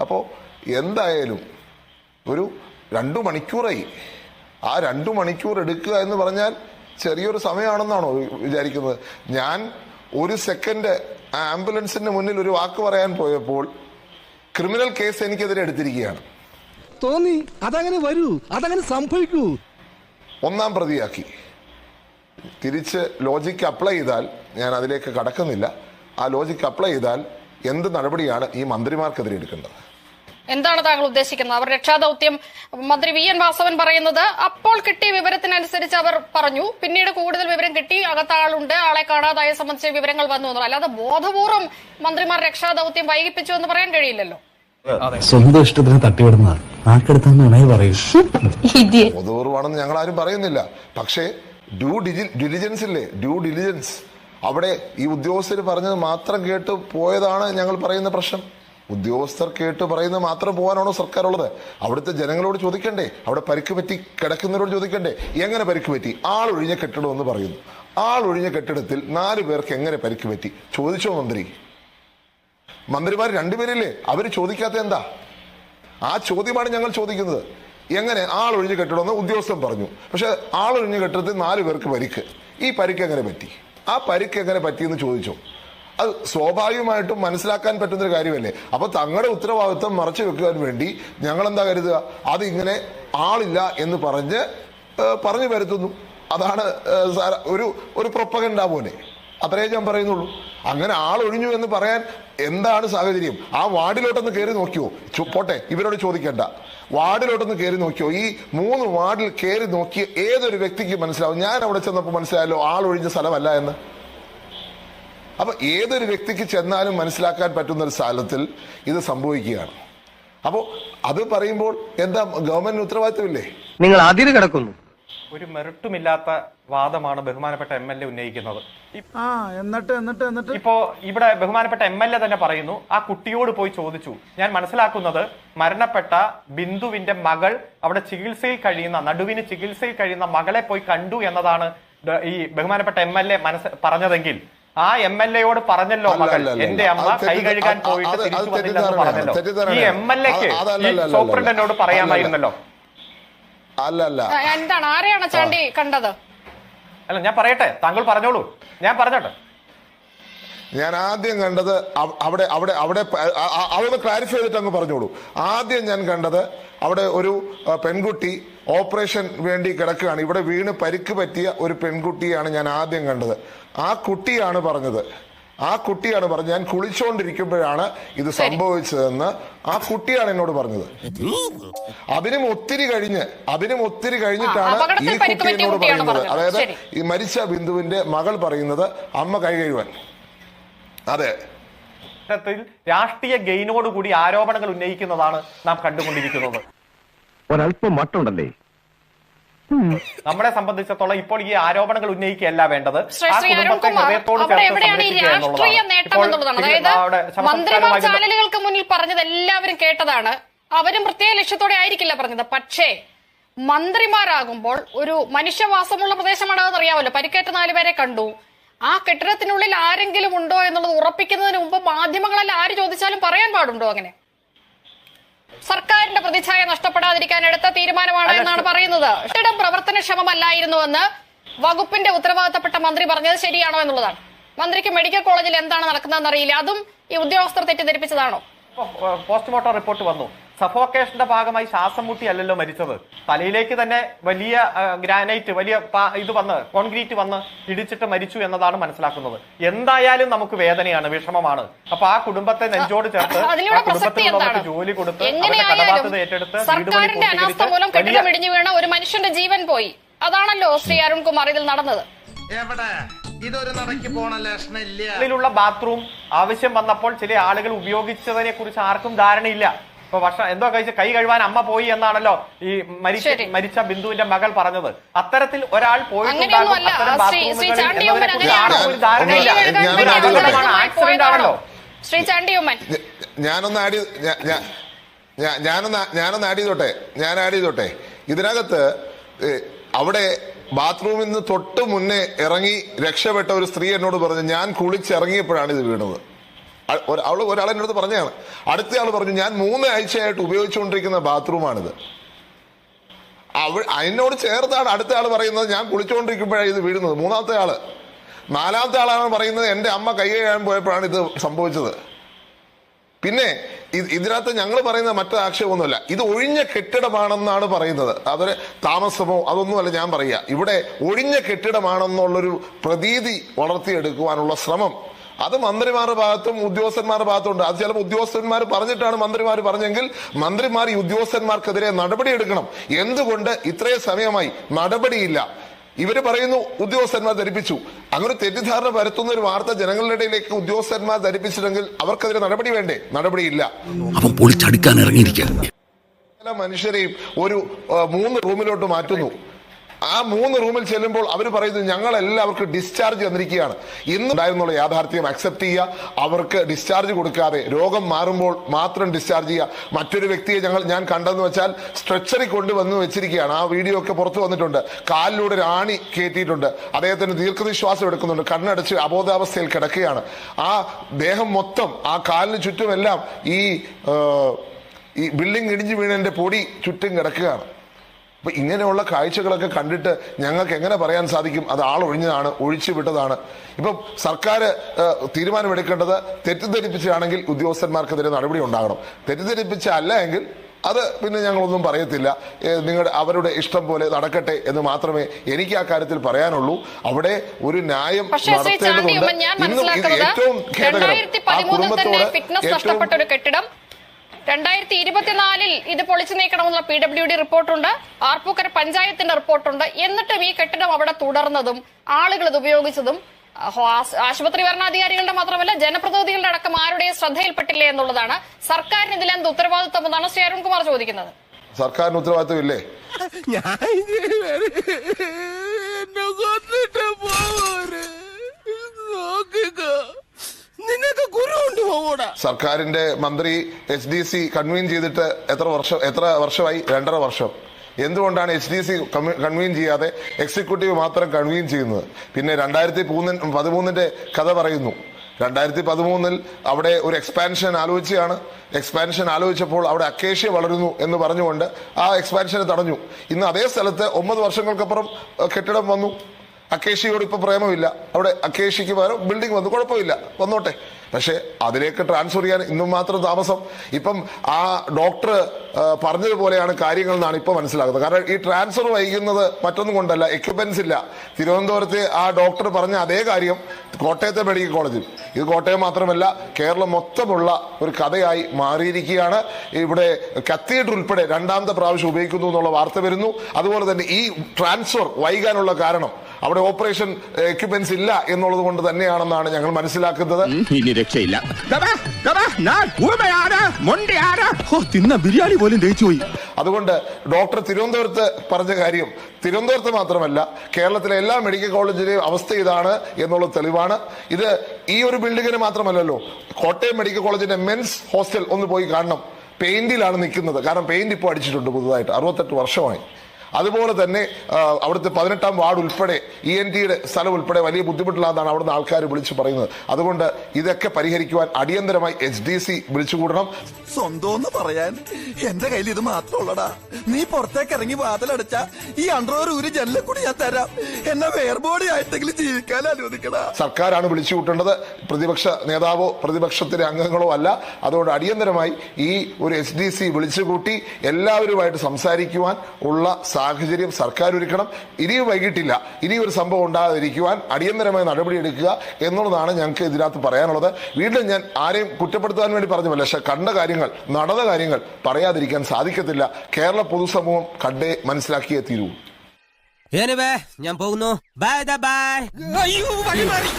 അപ്പോൾ എന്തായാലും ഒരു രണ്ടു മണിക്കൂറായി. ആ രണ്ടു മണിക്കൂർ എടുക്കുക എന്ന് പറഞ്ഞാൽ ചെറിയൊരു സമയമാണെന്നാണോ വിചാരിക്കുന്നത്? ഞാൻ ഒരു സെക്കൻഡ് ആ ആംബുലൻസിന്റെ മുന്നിൽ ഒരു വാക്ക് പറയാൻ പോയപ്പോൾ ക്രിമിനൽ കേസ് എനിക്കെതിരെ എടുത്തിരിക്കുകയാണ്. തോന്നി അതങ്ങനെ വരൂ അതങ്ങനെ സംഭവിക്കൂ. ഒന്നാം പ്രതിയാക്കി. തിരിച്ച് ലോജിക്ക് അപ്ലൈ ചെയ്താൽ ഞാൻ അതിലേക്ക് കടക്കുന്നില്ല. ആ ലോജിക്ക് അപ്ലൈ ചെയ്താൽ എന്ത് നടപടിയാണ് ഈ മന്ത്രിമാർക്കെതിരെ എടുക്കേണ്ടത് എന്താണ് താങ്കൾ ഉദ്ദേശിക്കുന്നത്? അവർ രക്ഷാദൌത്യം മന്ത്രി വി എൻ വാസവൻ പറയുന്നത് അപ്പോൾ കിട്ടിയ വിവരത്തിനനുസരിച്ച് അവർ പറഞ്ഞു. പിന്നീട് കൂടുതൽ വിവരം കിട്ടി. അകത്ത് ആളുണ്ട്. ആളെ കാണാതായ സംബന്ധിച്ച വിവരങ്ങൾ വന്നു എന്നുള്ളത് അല്ലാതെ ബോധപൂർവം മന്ത്രിമാർ രക്ഷാദൌത്യം വൈകിപ്പിച്ചു എന്ന് പറയാൻ കഴിയില്ലല്ലോ. സ്വന്തം ഇഷ്ടത്തിന് തട്ടിവിടുന്നതാണ്. പറയൂ. ബോധപൂർവമാണെന്ന് ഞങ്ങൾ ആരും പറയുന്നില്ല. പക്ഷേ ഡ്യൂ ഡിലിജൻസ് ഇല്ലേ? ഡ്യൂ ഡിലിജൻസ് അവിടെ ഈ ഉദ്യോഗസ്ഥർ പറഞ്ഞത് മാത്രം കേട്ട് പോയതാണ് ഞങ്ങൾ പറയുന്ന പ്രശ്നം. ഉദ്യോഗസ്ഥർ കേട്ട് പറയുന്നത് മാത്രം പോകാനാണോ സർക്കാർ ഉള്ളത് അവിടുത്തെ ജനങ്ങളോട് ചോദിക്കണ്ടേ? അവിടെ പരിക്ക് പറ്റി കിടക്കുന്നവരോട് ചോദിക്കണ്ടേ? എങ്ങനെ പരിക്ക് പറ്റി? ആളൊഴിഞ്ഞ കെട്ടിടം എന്ന് പറയുന്നു. ആളൊഴിഞ്ഞ കെട്ടിടത്തിൽ നാല് പേർക്ക് എങ്ങനെ പരിക്ക് പറ്റി? ചോദിച്ചോ മന്ത്രി? മന്ത്രിമാർ രണ്ടുപേരില്ലേ? അവർ ചോദിക്കാത്ത എന്താ? ആ ചോദ്യമാണ് ഞങ്ങൾ ചോദിക്കുന്നത്. എങ്ങനെ ആളൊഴിഞ്ഞ് കെട്ടിടമെന്ന് ഉദ്യോഗസ്ഥൻ പറഞ്ഞു. പക്ഷെ ആളൊഴിഞ്ഞ് കെട്ടിടത്തിൽ നാല് പേർക്ക് പരിക്ക്. ഈ പരിക്ക് എങ്ങനെ പറ്റി? ആ പരിക്ക് എങ്ങനെ പറ്റിയെന്ന് ചോദിച്ചു. അത് സ്വാഭാവികമായിട്ടും മനസ്സിലാക്കാൻ പറ്റുന്നൊരു കാര്യമല്ലേ? അപ്പൊ തങ്ങളുടെ ഉത്തരവാദിത്വം മറച്ചു വെക്കാൻ വേണ്ടി ഞങ്ങൾ എന്താ കരുതുക? അതിങ്ങനെ ആളില്ല എന്ന് പറഞ്ഞ് പറഞ്ഞു വരുത്തുന്നു. അതാണ് ഒരു ഒരു പ്രൊപ്പകണ്ട പോലെ. അത്രേ ഞാൻ പറയുന്നുള്ളൂ. അങ്ങനെ ആളൊഴിഞ്ഞു എന്ന് പറയാൻ എന്താണ് സാഹചര്യം? ആ വാർഡിലോട്ടൊന്ന് കയറി നോക്കിയോ? പോട്ടെ ഇവരോട് ചോദിക്കണ്ട. വാർഡിലോട്ടൊന്ന് കയറി നോക്കിയോ? ഈ മൂന്ന് വാർഡിൽ കയറി നോക്കിയ ഏതൊരു വ്യക്തിക്ക് മനസ്സിലാവും. ഞാൻ അവിടെ ചെന്നപ്പോൾ മനസ്സിലായല്ലോ ആളൊഴിഞ്ഞ സ്ഥലമല്ല എന്ന്. അപ്പൊ ഏതൊരു വ്യക്തിക്ക് ചെന്നാലും മനസ്സിലാക്കാൻ പറ്റുന്ന ഒരു സ്ഥലത്തിൽ ഇത് സംഭവിക്കുകയാണ്. അപ്പോൾ അത് പറയുമ്പോൾ എന്താ ഗവൺമെന്റിന് ഉത്തരവാദിത്തമില്ലേ നിങ്ങൾ അതിര് കിടക്കുന്നു. ഒരു മെറിട്ടുമില്ലാത്ത വാദമാണ് ബഹുമാനപ്പെട്ട എം എൽ എ ഉന്നയിക്കുന്നത്. ആ എന്നിട്ട് എന്നിട്ട് എന്നിട്ട്? ഇപ്പോ ഇവിടെ ബഹുമാനപ്പെട്ട എം എൽ എ തന്നെ പറയുന്നു ആ കുട്ടിയോട് പോയി ചോദിച്ചു. ഞാൻ മനസ്സിലാക്കുന്നത് മരണപ്പെട്ട ബിന്ദുവിന്റെ മകൾ അവിടെ ചികിത്സയിൽ കഴിയുന്ന നടുവിന് ചികിത്സയിൽ കഴിയുന്ന മകളെ പോയി കണ്ടു എന്നതാണ് ഈ ബഹുമാനപ്പെട്ട എം എൽ എ മനസ്സ് പറഞ്ഞതെങ്കിൽ ആ എം എൽ എയോട് പറഞ്ഞല്ലോ മകൾ എന്റെ അമ്മ കൈ കഴുകാൻ പോയിട്ട് തിരിച്ചു വന്നില്ലെന്ന്. പറഞ്ഞല്ലോ. ഈ എം എൽ എക്ക് സൂപ്രണ്ടനോട് പറയാമായിരുന്നല്ലോ അല്ല അല്ല എന്താണ്? ആരെയാണ് ചാണ്ടി കണ്ടത്? അല്ല ഞാൻ പറയട്ടെ. താങ്കൾ പറഞ്ഞോളൂ. ഞാൻ പറഞ്ഞോട്ടെ. ഞാൻ ആദ്യം കണ്ടത് അവിടെ അവിടെ അവിടെ അവിടെ ക്ലാരിഫൈ ചെയ്തിട്ട് അങ്ങ് പറഞ്ഞോളൂ. ആദ്യം ഞാൻ കണ്ടത് അവിടെ ഒരു പെൺകുട്ടി ഓപ്പറേഷൻ വേണ്ടി കിടക്കുകയാണ്. ഇവിടെ വീണ് പരിക്ക് പറ്റിയ ഒരു പെൺകുട്ടിയാണ് ഞാൻ ആദ്യം കണ്ടത്. ആ കുട്ടിയാണ് പറഞ്ഞത്. ആ കുട്ടിയാണ് പറഞ്ഞത്. ഞാൻ കുളിച്ചുകൊണ്ടിരിക്കുമ്പോഴാണ് ഇത് സംഭവിച്ചതെന്ന് ആ കുട്ടിയാണ് എന്നോട് പറഞ്ഞത്. അതിനും ഒത്തിരി കഴിഞ്ഞ് അതിനും ഒത്തിരി കഴിഞ്ഞിട്ടാണ് ഈ പരിക്ക് കുട്ടി പറ്റിയ എന്നോട് കുട്ടിയാണ് പറയുന്നത്. അതായത് ശരി. ഈ മരിച്ച ബിന്ദുവിന്റെ മകൾ പറയുന്നത് അമ്മ കൈ കഴിവാൻ അതെ. രാഷ്ട്രീയ ഗെയിനോടുകൂടി ആരോപണങ്ങൾ ഉന്നയിക്കുന്നതാണ് നാം കണ്ടുകൊണ്ടിരിക്കുന്നത്. ഒരല്പം മട്ടുണ്ടല്ലേ? നമ്മളെ സംബന്ധിച്ചിടത്തോളം ഇപ്പോൾ ഈ ആരോപണങ്ങൾ ഉന്നയിക്കുകയല്ല വേണ്ടത്. ആ കുടുംബത്തെ ഹൃദയത്തോട് മന്ത്രിമാർ ചാനലുകൾക്ക് മുന്നിൽ പറഞ്ഞത് എല്ലാവരും കേട്ടതാണ്. അവരും പ്രത്യേക ലക്ഷ്യത്തോടെ ആയിരിക്കില്ല പറഞ്ഞത്. പക്ഷേ മന്ത്രിമാരാകുമ്പോൾ ഒരു മനുഷ്യവാസമുള്ള പ്രദേശമാണ് അതെന്ന് അറിയാമല്ലോ. പരിക്കേറ്റ നാലുപേരെ കണ്ടു. ആ കെട്ടിടത്തിനുള്ളിൽ ആരെങ്കിലും ഉണ്ടോ എന്നുള്ളത് ഉറപ്പിക്കുന്നതിന് മുമ്പ് മാധ്യമങ്ങളെല്ലാം ആര് ചോദിച്ചാലും പറയാൻ പാടുണ്ടോ അങ്ങനെ? സർക്കാരിന്റെ പ്രതിച്ഛായ നഷ്ടപ്പെടാതിരിക്കാൻ എടുത്ത തീരുമാനമാണ് എന്നാണ് പറയുന്നത്. കെട്ടിടം പ്രവർത്തനക്ഷമമല്ലായിരുന്നുവെന്ന് വകുപ്പിന്റെ ഉത്തരവാദിത്തപ്പെട്ട മന്ത്രി പറഞ്ഞത് ശരിയാണോ എന്നുള്ളതാണ്. മന്ത്രിക്ക് മെഡിക്കൽ കോളേജിൽ എന്താണ് നടക്കുന്നതെന്ന് അറിയില്ല. അതും ഈ ഉദ്യോഗസ്ഥർ തെറ്റിദ്ധരിപ്പിച്ചതാണോ? പോസ്റ്റ്മോർട്ടം റിപ്പോർട്ട് വന്നു. സഫോക്കേഷന്റെ ഭാഗമായി ശ്വാസം മുട്ടി അല്ലല്ലോ മരിച്ചത്. തലയിലേക്ക് തന്നെ വലിയ ഗ്രാനൈറ്റ് വലിയ ഇത് വന്ന് കോൺക്രീറ്റ് വന്ന് ഇടിച്ചിട്ട് മരിച്ചു എന്നതാണ് മനസ്സിലാക്കുന്നത്. എന്തായാലും നമുക്ക് വേദനയാണ് വിഷമമാണ്. അപ്പൊ ആ കുടുംബത്തെ നെഞ്ചോട് ചേർത്ത് ആ പ്രസക്തി എന്താണ്? ജോലി കൊടുത്ത് അവരുടെ കടബാധ്യത ഏറ്റെടുത്ത് വീട് പണി വീണ ഒരു മനുഷ്യന്റെ ജീവൻ പോയി. അതാണല്ലോ ശ്രീ അരുൺകുമാർ ഇതിൽ നടന്നത്. എവിടെ? ഇതൊരു നടക്കി പോണ ലക്ഷണില്ല. ഉള്ളിലുള്ള ബാത്റൂം ആവശ്യം വന്നപ്പോൾ ചില ആളുകൾ ഉപയോഗിച്ചതിനെ കുറിച്ച് ആർക്കും ധാരണയില്ല. ഇപ്പൊ വർഷം എന്തോ കഴിച്ച് കൈ കഴുവാൻ അമ്മ പോയി എന്നാണല്ലോ ഈ മരിച്ച മരിച്ച ബിന്ദുവിന്റെ മകൾ പറഞ്ഞത്. അത്തരത്തിൽ ഒരാൾ പോയിട്ടുണ്ടാകും. അത്തരം ബാത്റൂമുകളിൽ ചാണ്ടി ഉമ്മൻ കുറിച്ച് ഒരു ധാരണയില്ല. ആക്സിഡന്റ് ആണല്ലോ. ശ്രീ ചാണ്ടിയുമ്മൻ. ഞാനൊന്ന് ഞാ- ഞാനൊന്ന് ഞാനൊന്ന് ആഡ് ചെയ്തോട്ടെ? ഞാൻ ആഡ് ചെയ്തോട്ടെ? ഇതിനകത്ത് അവിടെ ബാത്റൂമിൽ നിന്ന് തൊട്ട് മുന്നേ ഇറങ്ങി രക്ഷപ്പെട്ട ഒരു സ്ത്രീ എന്നോട് പറഞ്ഞു ഞാൻ കുളിച്ചിറങ്ങിയപ്പോഴാണ് ഇത് വീണത്. അ- ഒരാൾ അവൾ ഒരാളെന്റെ അടുത്ത് പറഞ്ഞതാണ്. അടുത്തയാൾ പറഞ്ഞു ഞാൻ മൂന്ന് ആഴ്ചയായിട്ട് ഉപയോഗിച്ചുകൊണ്ടിരിക്കുന്ന ബാത്റൂമാണിത്. അവൾ അതിനോട് ചേർത്താണ് അടുത്ത ആൾ പറയുന്നത് ഞാൻ കുളിച്ചുകൊണ്ടിരിക്കുമ്പോഴാണ് ഇത് വീഴുന്നത്. മൂന്നാമത്തെ ആൾ നാലാമത്തെ ആളാണ് പറയുന്നത് എന്റെ അമ്മ കൈ കഴിയാൻ പോയപ്പോഴാണ് ഇത് സംഭവിച്ചത്. പിന്നെ ഇത് ഇതിനകത്ത് ഞങ്ങൾ പറയുന്ന മറ്റു ആക്ഷേപമൊന്നുമില്ല. ഇത് ഒഴിഞ്ഞ കെട്ടിടമാണെന്നാണ് പറയുന്നത്. അതൊരു താമസമോ അതൊന്നുമല്ല ഞാൻ പറയുക. ഇവിടെ ഒഴിഞ്ഞ കെട്ടിടമാണെന്നുള്ളൊരു പ്രതീതി വളർത്തിയെടുക്കുവാനുള്ള ശ്രമം അത് മന്ത്രിമാരുടെ ഭാഗത്തും ഉദ്യോഗസ്ഥന്മാരുടെ ഭാഗത്തും ഉണ്ട് അത് ചിലപ്പോൾ ഉദ്യോഗസ്ഥന്മാർ പറഞ്ഞിട്ടാണ് മന്ത്രിമാർ പറഞ്ഞെങ്കിൽ മന്ത്രിമാർ ഈ ഉദ്യോഗസ്ഥന്മാർക്കെതിരെ നടപടിയെടുക്കണം എന്തുകൊണ്ട് ഇത്രയും സമയമായി നടപടിയില്ല? ഇവർ പറയുന്നു ഉദ്യോഗസ്ഥന്മാർ ധരിപ്പിച്ചു. അങ്ങനെ തെറ്റിദ്ധാരണ പരത്തുന്ന ഒരു വാർത്ത ജനങ്ങളുടെ ഇടയിലേക്ക് ഉദ്യോഗസ്ഥന്മാർ ധരിപ്പിച്ചിട്ടെങ്കിൽ അവർക്കെതിരെ നടപടി വേണ്ടേ? നടപടിയില്ല. അവൻ പൊളിച്ചടുക്കാൻ ഇറങ്ങിയിരിക്കുക പല മനുഷ്യരെയും ഒരു മൂന്ന് റൂമിലോട്ട് മാറ്റുന്നു. ആ മൂന്ന് റൂമിൽ ചെല്ലുമ്പോൾ അവർ പറയുന്നത് ഞങ്ങൾ എല്ലാവർക്കും ഡിസ്ചാർജ് തന്നിരിക്കുകയാണ്. ഇന്ന് ഉണ്ടായിരുന്നുള്ള യാഥാർത്ഥ്യം. അക്സെപ്റ്റ് ചെയ്യുക. അവർക്ക് ഡിസ്ചാർജ് കൊടുക്കാതെ രോഗം മാറുമ്പോൾ മാത്രം ഡിസ്ചാർജ് ചെയ്യുക. മറ്റൊരു വ്യക്തിയെ ഞങ്ങൾ ഞാൻ കണ്ടെന്ന് വെച്ചാൽ സ്ട്രെച്ചറിൽ കൊണ്ടുവന്ന് വെച്ചിരിക്കുകയാണ്. ആ വീഡിയോ ഒക്കെ പുറത്തു വന്നിട്ടുണ്ട്. കാലിലൂടെ രാണി കയറ്റിയിട്ടുണ്ട്. അദ്ദേഹത്തിന് ദീർഘനിശ്വാസം എടുക്കുന്നുണ്ട്. കണ്ണടച്ച് അബോധാവസ്ഥയിൽ കിടക്കുകയാണ്. ആ ദേഹം മൊത്തം ആ കാലിന് ചുറ്റുമെല്ലാം ഈ ഈ ബിൽഡിംഗ് ഇടിഞ്ഞു വീണതിന്റെ പൊടി ചുറ്റും കിടക്കുകയാണ്. അപ്പൊ ഇങ്ങനെയുള്ള കാഴ്ചകളൊക്കെ കണ്ടിട്ട് ഞങ്ങൾക്ക് എങ്ങനെ പറയാൻ സാധിക്കും? അത് ആളൊഴിഞ്ഞതാണ് ഒഴിച്ചു വിട്ടതാണ്. ഇപ്പം സർക്കാർ തീരുമാനമെടുക്കേണ്ടത് തെറ്റിദ്ധരിപ്പിച്ചാണെങ്കിൽ ഉദ്യോഗസ്ഥന്മാർക്കെതിരെ നടപടി ഉണ്ടാകണം. തെറ്റിദ്ധരിപ്പിച്ച അല്ല എങ്കിൽ അത് പിന്നെ ഞങ്ങളൊന്നും പറയത്തില്ല. നിങ്ങളുടെ അവരുടെ ഇഷ്ടം പോലെ നടക്കട്ടെ എന്ന് മാത്രമേ എനിക്ക് ആ കാര്യത്തിൽ പറയാനുള്ളൂ. അവിടെ ഒരു ന്യായം നടത്തേണ്ടതുണ്ട്. ഇന്നും ഏറ്റവും ഖേദകരം. ആ കുടുംബത്തോട് ഏറ്റവും രണ്ടായിരത്തി ഇരുപത്തിനാലിൽ ഇത് പൊളിച്ചു നീക്കണമെന്നുള്ള പി ഡബ്ല്യു ഡി റിപ്പോർട്ടുണ്ട്. ആർപ്പൂക്കര പഞ്ചായത്തിന്റെ റിപ്പോർട്ടുണ്ട്. എന്നിട്ടും ഈ കെട്ടിടം അവിടെ തുടർന്നതും ആളുകൾ ഇത് ഉപയോഗിച്ചതും ആശുപത്രി ഭരണാധികാരികളുടെ മാത്രമല്ല ജനപ്രതിനിധികളുടെ അടക്കം ആരുടെയും ശ്രദ്ധയിൽപ്പെട്ടില്ലേ എന്നുള്ളതാണ്. സർക്കാരിന് ഇതിൽ എന്ത് ഉത്തരവാദിത്വം എന്നാണ് ശ്രീ അരുൺകുമാർ ചോദിക്കുന്നത്. സർക്കാരിന് ഉത്തരവാദിത്വം ഇല്ലേ ഞാൻ സർക്കാരിന്റെ മന്ത്രി എച്ച് ഡി സി കൺവീൻ ചെയ്തിട്ട് എത്ര വർഷം എത്ര വർഷമായി? രണ്ടര വർഷം. എന്തുകൊണ്ടാണ് എച്ച് ഡി സി കൺവീൻ ചെയ്യാതെ എക്സിക്യൂട്ടീവ് മാത്രം കൺവീൻ ചെയ്യുന്നത്? പിന്നെ രണ്ടായിരത്തി മൂന്നിന് പതിമൂന്നിന്റെ കഥ പറയുന്നു. രണ്ടായിരത്തി പതിമൂന്നിൽ അവിടെ ഒരു എക്സ്പാൻഷൻ ആലോചിച്ചാണ്. എക്സ്പാൻഷൻ ആലോചിച്ചപ്പോൾ അവിടെ അക്കേഷ്യ വളരുന്നു എന്ന് പറഞ്ഞുകൊണ്ട് ആ എക്സ്പാൻഷൻ തടഞ്ഞു. ഇന്ന് അതേ സ്ഥലത്ത് ഒമ്പത് വർഷങ്ങൾക്കപ്പുറം കെട്ടിടം വന്നു. അക്കേഷ്യയോട് ഇപ്പൊ പ്രേമമില്ല. അവിടെ അക്കേഷ്യക്ക് പകരം ബിൽഡിംഗ് വന്നു. കുഴപ്പമില്ല. വന്നോട്ടെ. പക്ഷെ അതിലേക്ക് ട്രാൻസ്ഫർ ചെയ്യാൻ ഇന്നും മാത്രം താമസം. ഇപ്പം ആ ഡോക്ടർ പറഞ്ഞതുപോലെയാണ് കാര്യങ്ങൾ എന്നാണ് ഇപ്പൊ മനസ്സിലാകുന്നത്. കാരണം ഈ ട്രാൻസ്ഫർ വൈകുന്നത് മറ്റൊന്നും കൊണ്ടല്ല എക്യുപ്മെന്റ്സ് ഇല്ല. തിരുവനന്തപുരത്തെ ആ ഡോക്ടർ പറഞ്ഞ അതേ കാര്യം കോട്ടയത്തെ മെഡിക്കൽ കോളേജിൽ ഇത് കോട്ടയം മാത്രമല്ല കേരളം മൊത്തമുള്ള ഒരു കഥയായി മാറിയിരിക്കുകയാണ്. ഇവിടെ കത്തീഡ്രൽ ഉൾപ്പെടെ രണ്ടാമത്തെ പ്രാവശ്യം ഉപയോഗിക്കുന്നു എന്നുള്ള വാർത്ത വരുന്നു. അതുപോലെ തന്നെ ഈ ട്രാൻസ്ഫർ വൈകാനുള്ള കാരണം അവിടെ ഓപ്പറേഷൻ എക്യുപ്മെന്റ്സ് ഇല്ല എന്നുള്ളത് കൊണ്ട് തന്നെയാണെന്നാണ് ഞങ്ങൾ മനസ്സിലാക്കുന്നത്. ഇനി രക്ഷയില്ല. തിന്ന ബിരിയാണി പോലും പോയി. അതുകൊണ്ട് ഡോക്ടർ തിരുവനന്തപുരത്ത് പറഞ്ഞ കാര്യം തിരുവനന്തപുരത്ത് മാത്രമല്ല കേരളത്തിലെ എല്ലാ മെഡിക്കൽ കോളേജിലെയും അവസ്ഥ ഇതാണ് എന്നുള്ള തെളിവാണ്. ഇത് ഈ ഒരു ബിൽഡിങ്ങിന് മാത്രമല്ലല്ലോ കോട്ടയം മെഡിക്കൽ കോളേജിന്റെ മെൻസ് ഹോസ്റ്റൽ ഒന്ന് പോയി കാണണം. പെയിന്റിലാണ് നിൽക്കുന്നത്. കാരണം പെയിന്റ് ഇപ്പോൾ അടിച്ചിട്ടുണ്ട് പുതുതായിട്ട്. അറുപത്തെട്ട് വർഷമായി. അതുപോലെ തന്നെ അവിടുത്തെ പതിനെട്ടാം വാർഡ് ഉൾപ്പെടെ ഇ എൻ ടിയുടെ സ്ഥലം ഉൾപ്പെടെ വലിയ ബുദ്ധിമുട്ടില്ലാന്നാണ് അവിടുന്ന് ആൾക്കാർ വിളിച്ചു പറയുന്നത്. അതുകൊണ്ട് ഇതൊക്കെ പരിഹരിക്കുവാൻ അടിയന്തരമായി എച്ച് ഡി സി വിളിച്ചുകൂടണം. സ്വന്തം പറയാൻ എന്റെ കയ്യിൽ ഇത് മാത്രമുള്ളടാ നീ പുറത്തേക്ക് ഇറങ്ങി വാതിലടച്ച ഈ അണ്ടർവർ ഊരി ജനലിൽ കൂടി ഞാൻ തരാം. എന്നെ വേർബോഡി ആയിട്ടെങ്കിലും ജീവിക്കാൻ അനുവദിക്കടാ. സർക്കാരാണ് വിളിച്ചു കൂട്ടേണ്ടത്. പ്രതിപക്ഷ നേതാവോ പ്രതിപക്ഷത്തിലെ അംഗങ്ങളോ അല്ല. അതുകൊണ്ട് അടിയന്തരമായി ഈ ഒരു എച്ച് ഡി സി വിളിച്ചുകൂട്ടി എല്ലാവരുമായിട്ട് സംസാരിക്കുവാൻ ഉള്ള സാഹചര്യം സർക്കാർ ഒരുക്കണം ഇനിയും വൈകിട്ടില്ല. ഇനി ഒരു സംഭവം ഉണ്ടാകാതിരിക്കുവാൻ അടിയന്തരമായ നടപടിയെടുക്കുക എന്നുള്ളതാണ് ഞങ്ങൾക്ക് ഇതിനകത്ത് പറയാനുള്ളത്. വീണ്ടും ഞാൻ ആരെയും കുറ്റപ്പെടുത്താൻ വേണ്ടി പറഞ്ഞതല്ല പക്ഷെ കണ്ട കാര്യങ്ങൾ നടന്ന കാര്യങ്ങൾ പറയാതിരിക്കാൻ സാധിക്കത്തില്ല. കേരള പൊതുസമൂഹം കണ്ടേ മനസ്സിലാക്കിയേ തീരൂ. ഞാൻ പോകുന്നു. ബൈ ബൈ അയ്യോ വഴി മാറി